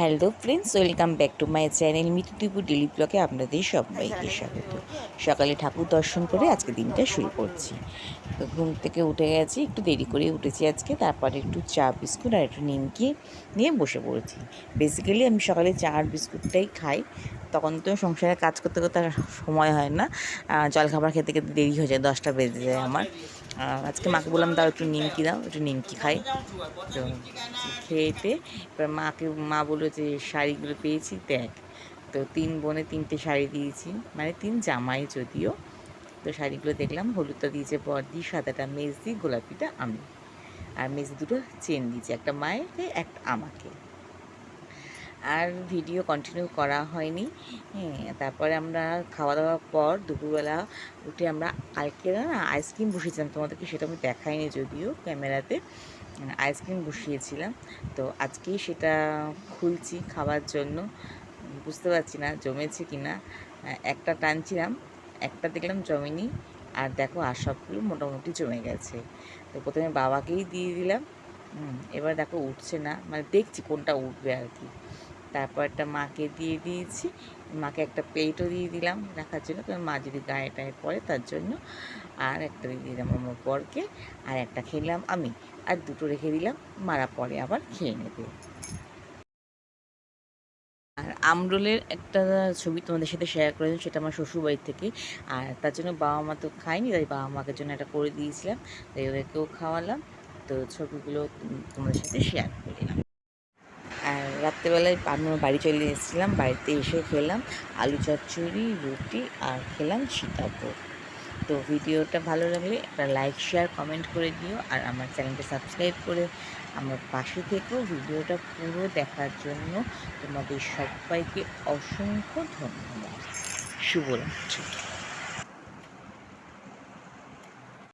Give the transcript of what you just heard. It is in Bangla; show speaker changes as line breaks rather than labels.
Hello friends welcome back to my channel মিতুটিপু daily ব্লগে আপনাদের সবাইকে স্বাগত। সকালে ঠাকুর দর্শন করে আজকে দিনটা শুরু করছি। ঘুম থেকে উঠে গেছি, একটু দেরি করে উঠেছি আজকে, তারপরে একটু চা, বিস্কুট আর একটু নিমকি নিয়ে বসে পড়েছি। বেসিক্যালি আমি সকালে চা আর বিস্কুটটাই খাই। তখন তো সংসারে কাজ করতে করতে সময় হয় না। জলখাবার খেতে খেতে দেরি হয়ে যায়, দশটা বেজে যায় আমার। আজকে মাকে বললাম, দাও একটু নিমকি দাও, একটু নিমকি খাই। তো খেয়েতে এবার মাকে, মা বলল যে, শাড়িগুলো পেয়েছি, দেখ। তো তিন বোনে তিনটে শাড়ি দিয়েছি মানে তিন জামাই যদিও। তো শাড়িগুলো দেখলাম, হলুদটা দিয়েছে বর্দি, সাদাটা মেজ মেজদি, গোলাপিটা আমি। আর মেজদি দুটো চেন দিয়েছে, একটা মায়ের, একটা আমাকে। আর ভিডিও কন্টিনিউ করা হয়নি। হ্যাঁ তারপরে আমরা খাওয়া দাওয়ার পর দুপুরবেলা উঠে আমরা কালকে না আইসক্রিম বসিয়েছিলাম। তোমাদেরকে সেটা আমি দেখাইনি যদিও ক্যামেরাতে। আইসক্রিম বসিয়েছিলাম। তো আজকেই সেটা খুলছি খাওয়ার জন্য। বুঝতে পারছি না জমেছে কি না একটা টানছিলাম, একটা দেখলাম জমেনি। আর দেখো, আর সবগুলো মোটামুটি জমে গেছে। তো প্রথমে বাবাকেই দিয়ে দিলাম। এবার দেখো উঠছে না। মানে দেখছি কোনটা উঠবে আর কি। তারপর একটা মাকে দিয়ে দিয়েছি। মাকে একটা প্লেটও দিয়ে দিলাম রাখার জন্য, কারণ মা যদি গায়ে টায়ে পড়ে তার জন্য। আর একটা দিয়ে দিলাম আমার বরকে, আর একটা খেলাম আমি। আর দুটো রেখে দিলাম, মারা পরে আবার খেয়ে নেবে। আর আমরোলের একটা ছবি তোমাদের সাথে শেয়ার করেছিলাম সেটা আমার শ্বশুরবাড়ির থেকে। আর তার জন্য বাবা মা তো খায়নি, তাই বাবা মাকে জন্য একটা করে দিয়েছিলাম। তাই ওদেরকেও খাওয়ালাম। তো ছবিগুলো তোমাদের সাথে শেয়ার করে দিলাম। আর রাত্রেবেলায় আমরা বাড়ি চলে এসেছিলাম, বাড়িতে এসে খেলাম আলু চচ্চড়ি, রুটি আর খেলাম সীতাভোগ। তো ভিডিওটা ভালো লাগলে একটা লাইক শেয়ার কমেন্ট করে দিও আর আমার চ্যানেলটা সাবস্ক্রাইব করে আমার পাশে থেকেও ভিডিওটা পুরো দেখার জন্য তোমাদের সবাইকে অসংখ্য ধন্যবাদ। শুভরাত্রি।